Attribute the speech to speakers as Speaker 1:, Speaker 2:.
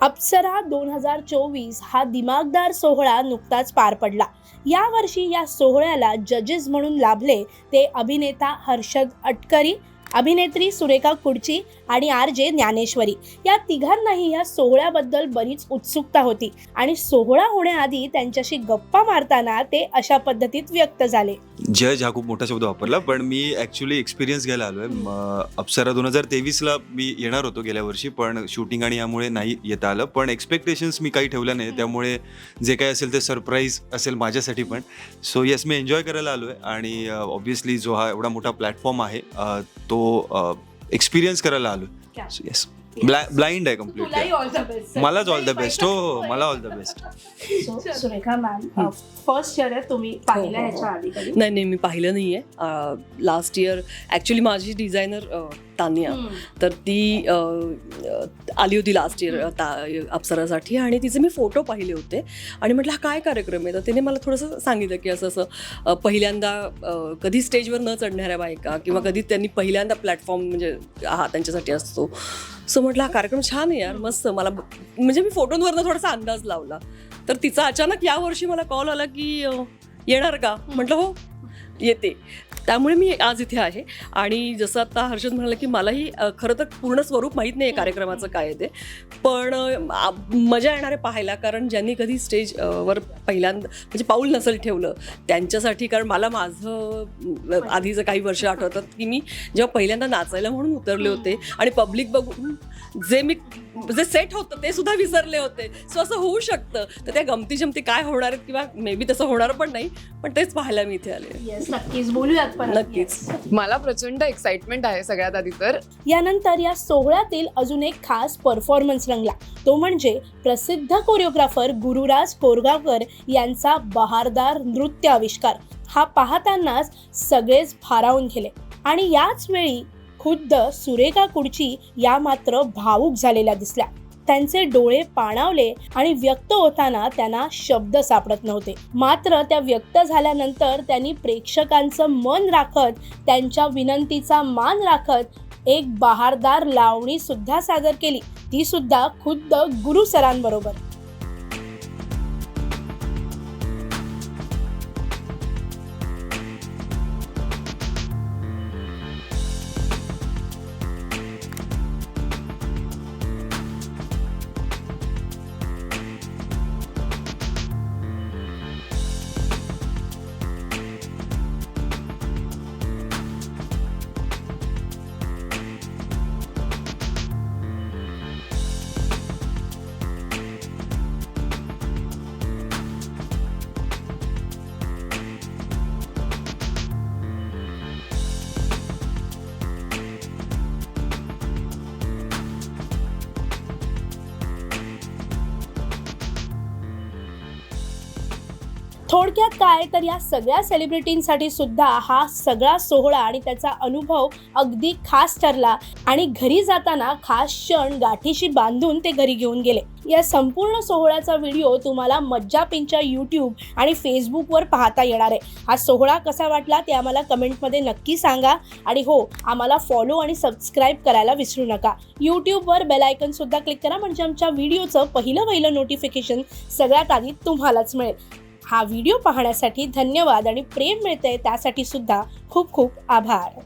Speaker 1: अप्सरा दोन हजार चोवीस हा दिमागदार सोहळा नुकताच पार पडला. यावर्षी या सोहळ्याला जजेस म्हणून लाभले ते अभिनेता हर्षद अटकरी अभिनेत्री सुरेखा कुडची आणि आर जे ज्ञानेश्वरी. या तिघांनाही या सोहळ्याबद्दल बरीच उत्सुकता होती आणि सोहळा होण्याआधी त्यांच्याशी गप्पा मारताना ते अशा पद्धतीत व्यक्त झाले.
Speaker 2: जज हा खूप मोठा शब्द वापरला पण मी ॲक्च्युली एक्सपिरियन्स घ्यायला आलो आहे अप्सरा दोन हजार तेवीसला मी येणार होतो गेल्या वर्षी पण शूटिंग आणि यामुळे नाही येता आलं. पण एक्सपेक्टेशन्स मी काही ठेवल्या नाही त्यामुळे जे काही असेल ते सरप्राईज असेल माझ्यासाठी पण. सो येस मी एन्जॉय करायला आलो आहे आणि ऑब्व्हियसली जो हा एवढा मोठा प्लॅटफॉर्म आहे तो तो एक्सपिरियन्स करायला आलो येस ब्लाइंड आहे कंप्लीट
Speaker 1: ऑल द बेस्ट
Speaker 2: मलाच ऑल द बेस्ट हो हो मला all the best
Speaker 1: Surekha ma'am first year आहे तुम्ही पाहिलं ह्याच्या आधी कधी?
Speaker 3: नाही नाही मी पाहिलं नाही आहे लास्ट इयर ॲक्च्युली माझी डिझायनर तानिया. तर ती आली होती लास्ट इयर ता अप्सरासाठी आणि तिचे मी फोटो पाहिले होते. आणि म्हटलं हा काय कार्यक्रम आहे? तर तिने मला थोडंसं सांगितलं की असं असं पहिल्यांदा कधी स्टेजवर न चढणाऱ्या बायका किंवा कधी त्यांनी पहिल्यांदा प्लॅटफॉर्म म्हणजे हा त्यांच्यासाठी असतो. सो म्हटलं हा कार्यक्रम छान आहे यार मस्त मला म्हणजे मी फोटोंवरनं थोडासा अंदाज लावला. तर तिचा अचानक या वर्षी मला कॉल आला की येणार का? म्हटलं हो येते. त्यामुळे मी आज इथे आहे. आणि जसं आता हर्षद म्हणाला की मलाही खरं तर पूर्ण स्वरूप माहीत नाही आहे कार्यक्रमाचं काय आहे ते. पण मजा येणार आहे पाहायला कारण ज्यांनी कधी स्टेज अ, वर पहिल्यांदा म्हणजे पाऊल नसेल ठेवलं त्यांच्यासाठी कारण मला माझं आधीचं काही वर्ष आठवतात की मी जेव्हा पहिल्यांदा नाचायला म्हणून उतरले होते आणि पब्लिक बघून जे मी जे सेट होतं ते सुद्धा विसरले होते. सो असं होऊ शकतं. तर त्या गमती जमती काय होणार आहेत किंवा मे बी तसं होणार पण नाही पण तेच पाहायला मी इथे आले.
Speaker 1: येस नक्कीच. बोलूयात.
Speaker 3: नक्कीच.
Speaker 4: मला प्रचंड एक्साइटमेंट आहे सगळ्यात आधी तर.
Speaker 1: यानंतर या सोहळ्यातील अजून एक खास परफॉर्मन्स रंगला. तो म्हणजे प्रसिद्ध कोरिओग्राफर गुरुराज कोरगावकर यांचा बहारदार नृत्य आविष्कार हा पाहतानाच सगळेच भारावून गेले. आणि याच वेळी खुद्द सुरेखा कुडची या मात्र भावूक झालेल्या दिसल्या. त्यांचे डोळे पाणावले आणि व्यक्त होताना त्यांना शब्द सापडत नव्हते. मात्र त्या व्यक्त झाल्यानंतर त्यांनी प्रेक्षकांचं मन राखत त्यांच्या विनंतीचा मान राखत एक बहारदार लावणी सुद्धा सादर केली. ती सुद्धा खुद्द गुरु सरांबरोबर. थोडक्यात काय? तर या सगळ्या सेलिब्रिटींसाठी सुद्धा हा सगळा सोहळा आणि त्याचा अनुभव अगदी खास ठरला. आणि घरी जाताना खास क्षण गाठीशी बांधून ते घरी घेऊन गेले. या संपूर्ण सोहळ्याचा व्हिडिओ तुम्हाला मज्जा पिंच्या यूट्यूब आणि फेसबुकवर पाहता येणार आहे. हा सोहळा कसा वाटला ते आम्हाला कमेंटमध्ये नक्की सांगा. आणि हो आम्हाला फॉलो आणि सबस्क्राईब करायला विसरू नका. यूट्यूबवर बेलायकनसुद्धा सुद्धा क्लिक करा म्हणजे आमच्या व्हिडिओचं पहिलं पहिलं नोटिफिकेशन सगळ्यात आधी तुम्हालाच मिळेल. हा व्हिडिओ पाहण्यासाठी धन्यवाद आणि प्रेम मिळते त्यासाठी सुद्धा खूप खूप आभार.